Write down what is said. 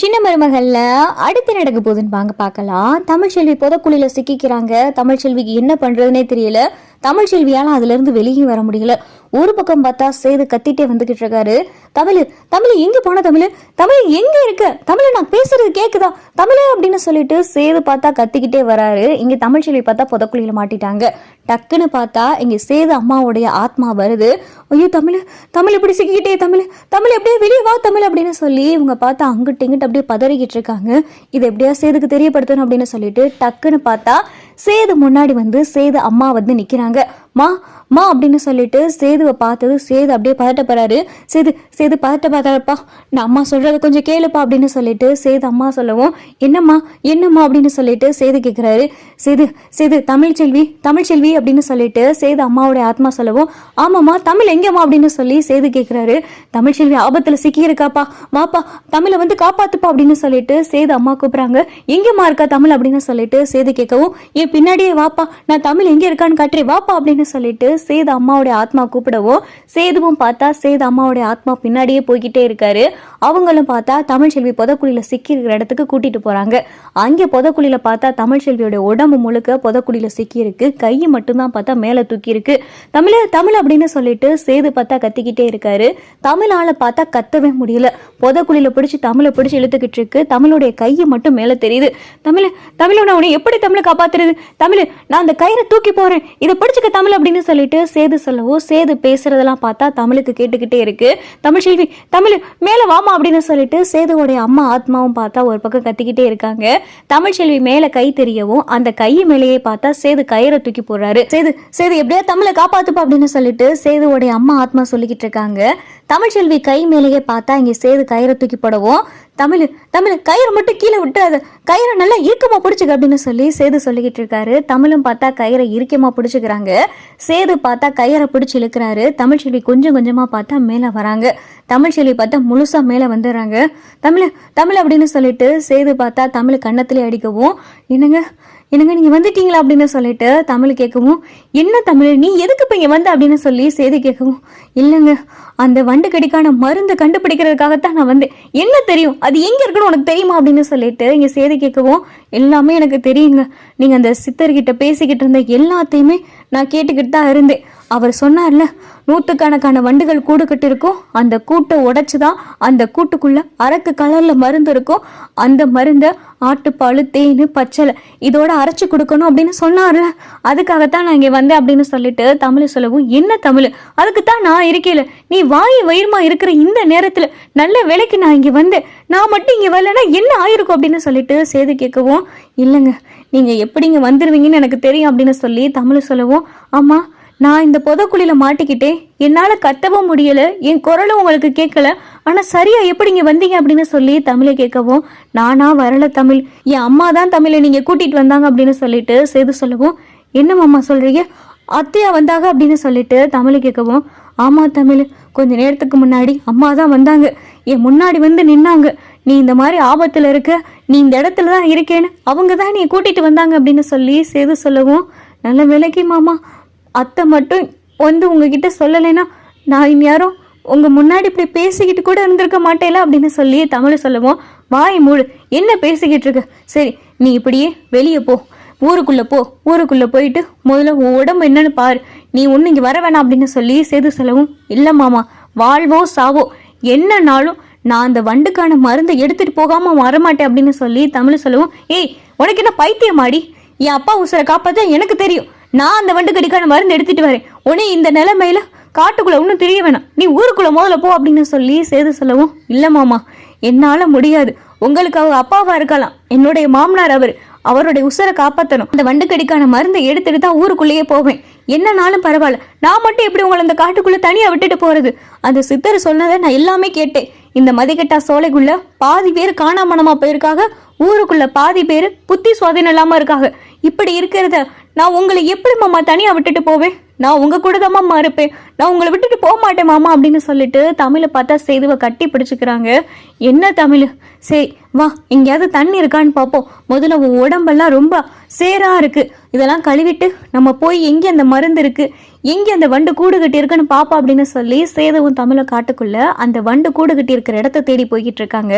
சின்ன மருமகள்ல அடுத்து நடக்க போகுதுன்னு வாங்க பார்க்கலாம். தமிழ்ச்செல்வி புதக்குழியில் சிக்கிக்கிறாங்க. தமிழ்ச்செல்விக்கு என்ன பண்ணுறதுனே தெரியல. தமிழ் செல்வியால் அதுலேருந்து வெளியே வர முடியல. ஒரு பக்கம் பார்த்தா சேது கத்திட்டே வந்துகிட்டு இருக்காரு. தமிழ் தமிழ் எங்க போன தமிழ்? தமிழ் எங்க இருக்க? தமிழ் நான் பேசுறது கேக்குதா? தமிழ் அப்படின்னு சொல்லிட்டு சேது பார்த்தா கத்திக்கிட்டே வராரு. இங்க தமிழ்ச்செல்வி பார்த்தா புதக்குழியில மாட்டிட்டாங்க. டக்குன்னு பார்த்தா இங்க சேது அம்மாவுடைய ஆத்மா வருது. ஐயோ தமிழ் தமிழ் இப்படி சிக்கிக்கிட்டே தமிழ் தமிழ் எப்படியே வெளியே வா தமிழ் அப்படின்னு சொல்லி இவங்க பார்த்தா அங்கிட்டு இங்கிட்டு அப்படியே பதறிக்கிட்டு இருக்காங்க. இது எப்படியா சேதுக்கு தெரியப்படுத்தணும் அப்படின்னு சொல்லிட்டு டக்குன்னு பார்த்தா சேது முன்னாடி வந்து சேது அம்மா வந்து நிக்கிறாங்க. மா மா அப்படின்னு சொல்லிட்டு சேதுவை பார்த்தது சேது அப்படியே பதட்டப்படுறாரு சேது சேது பதட்டப்படாதப்பா நான் அம்மா சொல்றத கொஞ்சம் கேளுப்பா அப்படின்னு சொல்லிட்டு சேது அம்மா சொல்லவும் என்னம்மா என்னம்மா? அப்படின்னு சொல்லிட்டு சேது கேட்குறாரு சேது சேது தமிழ்ச்செல்வி தமிழ்ச்செல்வி அப்படின்னு சொல்லிட்டு சேது அம்மாவுடைய ஆத்மா சொல்லவும் ஆமாம்மா தமிழ் எங்கேம்மா? அப்படின்னு சொல்லி சேது கேட்குறாரு தமிழ்ச்செல்வி ஆபத்தில் சிக்கி இருக்காப்பா வாப்பா தமிழை வந்து காப்பாத்துப்பா அப்படின்னு சொல்லிட்டு சேது அம்மா கூப்பிட்றாங்க. எங்கேம்மா இருக்கா தமிழ்? அப்படின்னு சொல்லிட்டு சேது கேட்கவும் என் பின்னாடியே வாப்பா. நான் தமிழ் எங்கே இருக்கான்னு காட்டுறேன். வாப்பா அப்படின்னு சொல்லிட்டு சேது அம்மாவுடைய ஆத்மா கூப்பிடவும் சேதுவும் பார்த்தா சேது அம்மாவுடைய ஆத்மா பின்னாடியே போய்கிட்டே இருக்காரு. அவங்களும் பார்த்தா தமிழ்செல்வி புதக்குழியில சிக்கி இருக்கிற இடத்துக்கு கூட்டிட்டு போறாங்க. அங்கே புதக்குழியில பார்த்தா தமிழ்ச்செல்வியோட உடம்பு முழுக்க புதக்குழியில சிக்கி இருக்கு கை மட்டும்தான் பார்த்தா மேல தூக்கி இருக்கு தமிழ தமிழ் அப்படின்னு சொல்லிட்டு சேது பார்த்தா கத்திக்கிட்டே இருக்காரு. தமிழால பார்த்தா கத்தவே முடியல. புதக்குழியில பிடிச்சி தமிழை பிடிச்சி இழுத்துக்கிட்டு இருக்கு. தமிழுடைய கையை மட்டும் மேல தெரியுது. தமிழ் தமிழ் நான் உன்னை எப்படி தமிழை காப்பாத்துறது? தமிழ் நான் அந்த கயிறை தூக்கி போறேன். இதை பிடிச்சிக்க தமிழ் அப்படின்னு சொல்லிட்டு சேது சொல்லவோ சேது பேசுறதெல்லாம் பார்த்தா தமிழுக்கு கேட்டுக்கிட்டே இருக்கு. தமிழ் செல்வி தமிழ் மேல வாமா அப்படின்னு சொல்லிட்டு சேதுவோடைய அம்மா ஆத்மாவும் பார்த்தா ஒரு பக்கம் கத்திக்கிட்டே இருக்காங்க. தமிழ் செல்வி மேல கை தெரியவும் அந்த கை மேலேயே பார்த்தா சேது கயிறை தூக்கி போடுறாரு. சேது சேது எப்படியா தமிழை காப்பாத்துப்பா அப்படின்னு சொல்லிட்டு சேதுவோடைய அம்மா ஆத்மா சொல்லிக்கிட்டு இருக்காங்க. தமிழ்ச்செல்வி கை மேலேயே பார்த்தா இங்க சேது கயிறை தூக்கி போடவும் தமிழ் தமிழ் கயிறு மட்டும் கீழே விட்டுறாத கயிறை நல்லா இறுக்கமாக பிடிச்சிக்க அப்படின்னு சொல்லி சேது சொல்லிக்கிட்டு இருக்காரு. தமிழும் பார்த்தா கயிறை இறுக்கமாக பிடிச்சிக்கிறாங்க. சேது பார்த்தா கயிறை பிடிச்சி இழுக்கிறாரு. தமிழ்ச்செல்வி கொஞ்சம் கொஞ்சமாக பார்த்தா மேலே வராங்க. தமிழ்ச்செல்வி பார்த்தா முழுசாக மேலே வந்துடுறாங்க. தமிழ் தமிழ் அப்படின்னு சொல்லிட்டு சேது பார்த்தா தமிழ் கன்னத்திலே அடிக்கவும் என்னங்க என்னங்க நீங்கள் வந்துட்டீங்களா அப்படின்னு சொல்லிட்டு தமிழ் கேட்கவும் என்ன தமிழ்? நீ எதுக்கு இப்போ இங்கே வந்த? அப்படின்னு சொல்லி செய்தி கேட்கவும் இல்லைங்க அந்த வண்டு கடிக்கான மருந்து கண்டுபிடிக்கிறதுக்காகத்தான் நான் வந்தேன். என்ன தெரியும்? அது எங்கே இருக்குன்னு உனக்கு தெரியுமா? அப்படின்னு சொல்லிட்டு இங்கே செய்தி கேட்கவும் எல்லாமே எனக்கு தெரியுங்க. நீங்கள் அந்த சித்தர்கிட்ட பேசிக்கிட்டு இருந்த எல்லாத்தையுமே நான் கேட்டுக்கிட்டு தான் இருந்தேன். அவர் சொன்னார்ல நூற்றுக்கணக்கான வண்டுகள் கூடு கட்டிருக்கும் அந்த கூட்டை உடைச்சு தான் அந்த கூட்டுக்குள்ள அரக்கு கலரில் மருந்து இருக்கும். அந்த மருந்தை ஆட்டுப்பால் தேன் பச்சலை இதோட அரைச்சி கொடுக்கணும் அப்படின்னு சொன்னார்ல. அதுக்காகத்தான் நான் இங்கே வந்தேன் அப்படின்னு சொல்லிட்டு தமிழ் சொல்லவும் என்ன தமிழ்? அதுக்கு தான் நான் இருக்கையில் நீ வாய் வயிறுமா இருக்கிற இந்த நேரத்தில் நல்ல வேலைக்கு நான் இங்கே வந்தேன். நான் மட்டும் இங்கே வரலன்னா என்ன ஆயிருக்கும்? அப்படின்னு சொல்லிட்டு சேது கேட்கவும் இல்லைங்க. நீங்கள் எப்படிங்க வந்துடுவீங்கன்னு எனக்கு தெரியும் அப்படின்னு சொல்லி தமிழ் சொல்லவும் ஆமாம் நான் இந்த புதக்குழியில மாட்டிக்கிட்டேன். என்னால கத்தவும் முடியல. என் குரலும் உங்களுக்கு கேட்கல. ஆனா சரியா எப்படி இங்க வந்தீங்க அப்படின்னு சொல்லி தமிழை கேட்கவும் நானா வரல தமிழ். என் அம்மா தான் தமிழை நீங்க கூட்டிட்டு வந்தாங்க அப்படின்னு சொல்லிட்டு செய்து சொல்லவும் என்ன மாமா சொல்றீங்க? அத்தையா வந்தாங்க அப்படின்னு சொல்லிட்டு தமிழை கேட்கவும் ஆமா தமிழ். கொஞ்ச நேரத்துக்கு முன்னாடி அம்மா தான் வந்தாங்க. என் முன்னாடி வந்து நின்னாங்க. நீ இந்த மாதிரி ஆபத்துல இருக்க. நீ இந்த இடத்துல தான் இருக்கேன்னு. அவங்க தான் நீ கூட்டிட்டு வந்தாங்க அப்படின்னு சொல்லி சேது சொல்லவும் நல்ல விலைக்கு மாமா. அத்தை மட்டும் வந்து உங்ககிட்ட சொல்லலைன்னா நான் இனி யாரும் உங்கள் முன்னாடி இப்படி பேசிக்கிட்டு கூட இருந்திருக்க மாட்டேல அப்படின்னு சொல்லி தமிழ் சொல்லுவோம். வாய் மூடு. என்ன பேசிக்கிட்டு இருக்க? சரி நீ இப்படியே வெளியே போ. ஊருக்குள்ளே போ. ஊருக்குள்ளே போயிட்டு முதல்ல உன் உடம்பு என்னன்னு பாரு. நீ ஒன்று இங்கே வர வேணாம் அப்படின்னு சொல்லி சேது சொல்லவும் இல்லை மாமா வாழ்வோ சாவோ என்னன்னாலும் நான் அந்த வண்டுக்கான மருந்தை எடுத்துகிட்டு போகாமல் வரமாட்டேன் அப்படின்னு சொல்லி தமிழ் சொல்லவும் ஏய் உனக்கு என்ன பைத்தியமாடி? என் அப்பா உசுரை காப்பாற்ற எனக்கு தெரியும். நான் அந்த வண்டு கடிக்கான மருந்து எடுத்துட்டு வரேன். உனே இந்த நிலைமையில காட்டுக்குள்ள ஒன்றும் தெரிய வேணாம். நீ ஊருக்குள்ள முதல்ல போ அப்படின்னு சொல்லி சேது சொல்லவும் இல்லை மாமா என்னால முடியாது. உங்களுக்கு அவங்க அப்பாவா இருக்கலாம். என்னுடைய மாமனார் அவர் அவருடைய உசரை காப்பாற்றணும் அந்த வண்டுக்கடிக்கான மருந்தை எடுத்துட்டு தான் ஊருக்குள்ளேயே போவேன். என்னனாலும் பரவாயில்ல. நான் மட்டும் எப்படி உங்களை அந்த காட்டுக்குள்ள தனியா விட்டுட்டு போறது? அந்த சித்தர் சொன்னதை நான் எல்லாமே கேட்டேன். இந்த மதிக்கட்டா சோலைக்குள்ள பாதி பேர் காணாமணமா போயிருக்காங்க ஊருக்குள்ள பாதி பேர் புத்தி சுவாதீனம் இல்லாம இருக்காங்க. இப்படி இருக்கிறத நான் உங்களை எப்படி மாமா தனியா விட்டுட்டு போவேன்? நான் உங்க கூட தான் மாமா இருப்பேன். நான் உங்களை விட்டுட்டு போக மாட்டேன் மாமா அப்படின்னு சொல்லிட்டு தமிழை பார்த்தா சேதுவை கட்டி பிடிச்சுக்கிறாங்க. என்ன தமிழ்? சரி வா எங்கேயாவது தண்ணி இருக்கான்னு பார்ப்போம். முதல்ல உன் உடம்பெல்லாம் ரொம்ப சேரா இருக்கு. இதெல்லாம் கழுவிட்டு நம்ம போய் எங்கே அந்த மருந்து இருக்கு? எங்கே அந்த வண்டு கூடு கட்டி இருக்குன்னு பாப்பா அப்படின்னு சொல்லி சேதவும் தமிழை காட்டுக்குள்ள அந்த வண்டு கூடு கட்டி இருக்கிற இடத்த தேடி போய்கிட்டு இருக்காங்க.